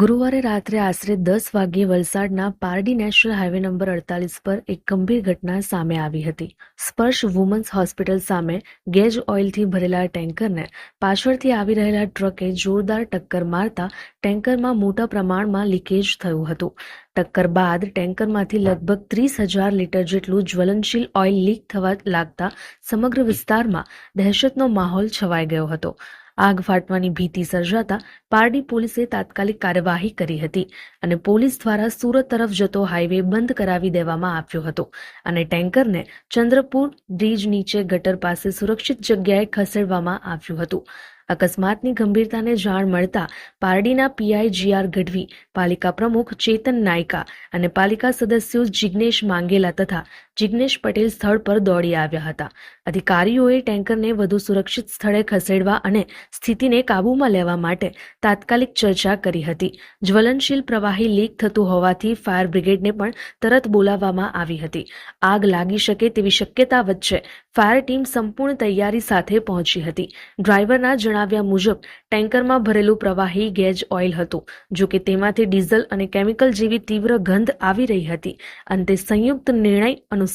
ગુરુવારે રાત્રે આશરે દસ વાગ્યે વલસાડના પારડી નેશનલ હાઈવે નંબર અડતાલીસ પર એક ગંભીર ઘટના સામે આવી હતી. સ્પર્શ વુમન્સ હોસ્પિટલ સામે ગેજ ઓઇલથી ભરેલા ટેન્કરને પાછળથી આવી રહેલા ટ્રકે જોરદાર ટક્કર મારતા ટેન્કરમાં મોટા પ્રમાણમાં લીકેજ થયું હતું. ટક્કર બાદ ટેન્કરમાંથી લગભગ ત્રીસ હજાર લીટર જેટલું જ્વલનશીલ ઓઇલ લીક થવા લાગતા સમગ્ર વિસ્તારમાં દહેશતનો માહોલ છવાઈ ગયો હતો. આગ ફાટવાની ભીતિ સર્જાતા પારડી પોલીસે તાત્કાલિક કાર્યવાહી કરી હતી અને પોલીસ દ્વારા સુરત તરફ જતો હાઈવે બંધ કરાવી દેવામાં આવ્યો હતો અને ટેન્કરને ચંદ્રપુર બ્રિજ નીચે ગટર પાસે સુરક્ષિત જગ્યાએ ખસેડવામાં આવ્યું હતું. અકસ્માતની ગંભીરતાને જાણ મળતા પારડીના પીઆઈ જીઆર ગઢવી, પાલિકા પ્રમુખ ચેતન નાયકા અને પાલિકા સદસ્યો જિગ્નેશ માંગેલા તથા જિગ્નેશ પટેલ સ્થળ પર દોડી આવ્યા હતા. અધિકારીઓએ ટેન્કરને વધુ સુરક્ષિત સ્થળે ખસેડવા અને સ્થિતિને કાબૂમાં લેવા માટે તાત્કાલિક ચર્ચા કરી હતી. જ્વલનશીલ પ્રવાહી લીક થતું હોવાથી ફાયર બ્રિગેડને પણ તરત બોલાવવામાં આવી હતી. આગ લાગી શકે તેવી શક્યતા વચ્ચે ફાયર ટીમ સંપૂર્ણ તૈયારી સાથે પહોંચી હતી. ડ્રાઈવરના જણાવ્યા મુજબ, ટેન્કરમાં ભરેલું પ્રવાહી ગેજ ઓઇલ હતું, જો કે તેમાંથી ડીઝલ અને કેમિકલ જેવી તીવ્ર ગંધ આવી રહી હતી. અંતે સંયુક્ત નિર્ણય અનુસાર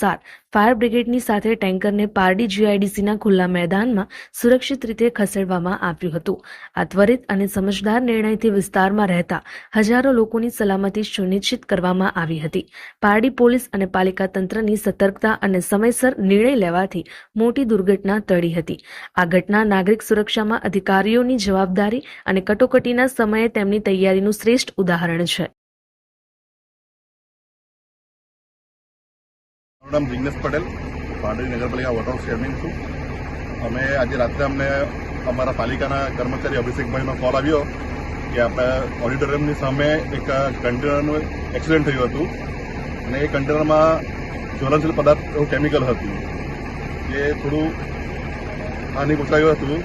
ફાયર બ્રિગેડની સાથે ટેન્કરને પારડી જીઆઈડીસીના ખુલ્લા મેદાનમાં સુરક્ષિત રીતે ખસેડવામાં આવ્યું હતું. આ ત્વરિત અને સમજદાર નિર્ણયથી વિસ્તારમાં રહેતા હજારો લોકોની સલામતી સુનિશ્ચિત કરવામાં આવી હતી. પારડી પોલીસ અને પાલિકા તંત્રની સતર્કતા અને સમયસર નિર્ણય લેવાથી મોટી દુર્ઘટના ટળી હતી. આ ઘટના નાગરિક સુરક્ષામાં અધિકારીઓની જવાબદારી અને કટોકટીના સમયે તેમની તૈયારીનું શ્રેષ્ઠ ઉદાહરણ છે. નામ જિગ્નેશ પટેલ, પાંડવી નગરપાલિકા વોટર ચેરમેન છું. અમે આજે રાત્રે અમને અમારા પાલિકાના કર્મચારી અભિષેકભાઈનો કોલ આવ્યો કે આપણે ઓડિટોરિયમની સામે એક કન્ટેનરનું એક્સિડન્ટ થયું હતું. અને એ કન્ટેનરમાં જ્વલનશીલ પદાર્થ એવું કેમિકલ હતું. જે થોડું હાનિ પહોંચાયું હતું.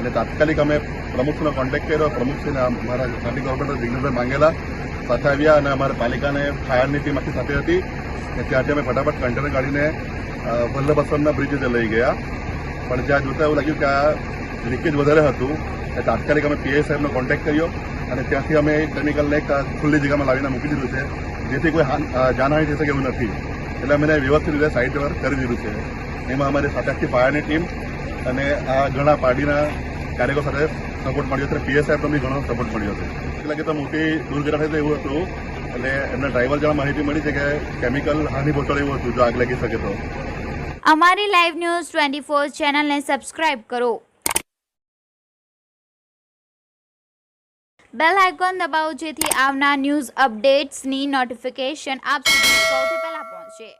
અને તાત્કાલિક અમે પ્રમુખનો કોન્ટેક્ટ કર્યો. પ્રમુખશ્રીને અમારા સ્થાનિક ગવર્મેન્ટ જિગ્નેશભાઈ માંગેલા. સાથે આવ્યા અને અમારા પાલિકાને ફાયરની ટીમ આખી સાથે હતી. અને ત્યાંથી અમે ફટાફટ કન્ટેનર કાઢીને વલ્લભ વલ્લભ બ્રિજ લઈ ગયા. પણ જ્યાં જોતા એવું લાગ્યું કે આ લીકેજ વધારે હતું. એટલે તાત્કાલિક અમે પીઆઈ સાહેબનો કોન્ટેક્ટ કર્યો અને ત્યાંથી અમે એ કેમિકલને એક ખુલ્લી જગ્યામાં લાવીને મૂકી દીધું છે. જેથી કોઈ જાનહાની થઈ શકે એવું નથી. એટલે અમે વ્યવસ્થિત રીતે સાઈટ પર કરી દીધું છે. એમાં અમારી સાથે આખી પાયાની ટીમ અને આ ઘણા પાર્ટીના કાર્યકરો સાથે સપોર્ટ મળ્યો છે. પીએસ સાહેબ, તમને ઘણો સપોર્ટ મળ્યો છે. એટલે કે તો મોટી દુર્ઘટના થઈ એવું હતું. એટલે એમના ડ્રાઈવર જણા માહિતી મળી છે કે કેમિકલ હાની પહોંચાડે એવું હતું, જો આગ લાગી શકે તો. અમારી લાઈવ ન્યૂઝ ટ્વેન્ટી ફોર ચેનલને સબસ્ક્રાઇબ કરો. બેલ આઇકોન દબાવો જેથી આવનાર ન્યૂઝ અપડેટ્સની નોટિફિકેશન આપ સુધી સૌથી પહેલા પહોંચે.